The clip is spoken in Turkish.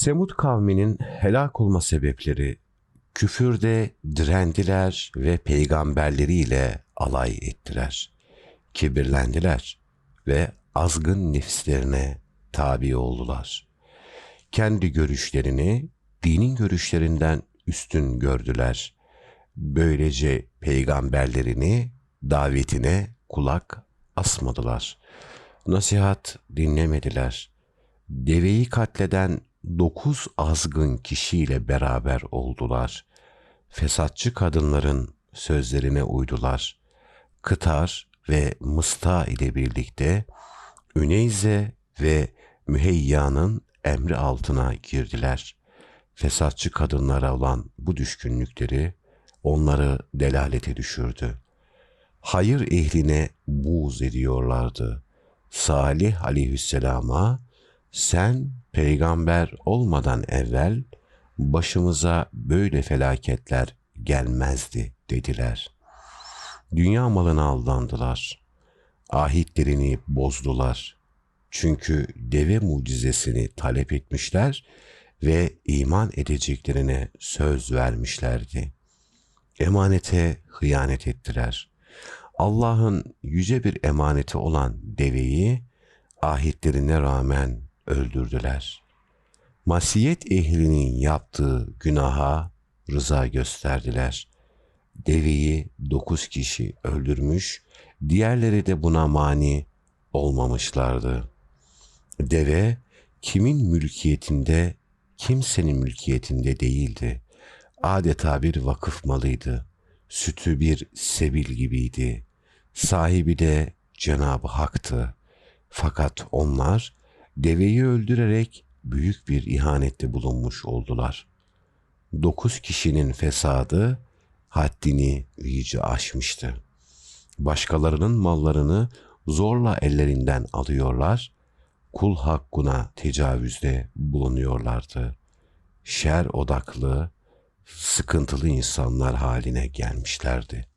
Semud kavminin helak olma sebepleri küfürde direndiler ve peygamberleriyle alay ettiler. Kibirlendiler ve azgın nefislerine tabi oldular. Kendi görüşlerini dinin görüşlerinden üstün gördüler. Böylece peygamberlerini davetine kulak asmadılar. Nasihat dinlemediler. Deveyi katleden dokuz azgın kişiyle beraber oldular. Fesatçı kadınların sözlerine uydular. Kıtar ve Mısta ile birlikte Üneyze ve Müheyya'nın emri altına girdiler. Fesatçı kadınlara olan bu düşkünlükleri onları delalete düşürdü. Hayır ehline buğz ediyorlardı. Salih aleyhisselama sen peygamber olmadan evvel başımıza böyle felaketler gelmezdi dediler. Dünya malına aldandılar. Ahitlerini bozdular. Çünkü deve mucizesini talep etmişler ve iman edeceklerine söz vermişlerdi. Emanete hıyanet ettiler. Allah'ın yüce bir emaneti olan deveyi ahitlerine rağmen öldürdüler. Masiyet ehlinin yaptığı günaha rıza gösterdiler. Deveyi dokuz kişi öldürmüş, diğerleri de buna mani olmamışlardı. Deve kimin mülkiyetinde, kimsenin mülkiyetinde değildi. Adeta bir vakıf malıydı. Sütü bir sebil gibiydi. Sahibi de Cenab-ı Hak'tı. Fakat onlar deveyi öldürerek büyük bir ihanette bulunmuş oldular. Dokuz kişinin fesadı haddini iyice aşmıştı. Başkalarının mallarını zorla ellerinden alıyorlar, kul hakkına tecavüzde bulunuyorlardı. Şer odaklı, sıkıntılı insanlar haline gelmişlerdi.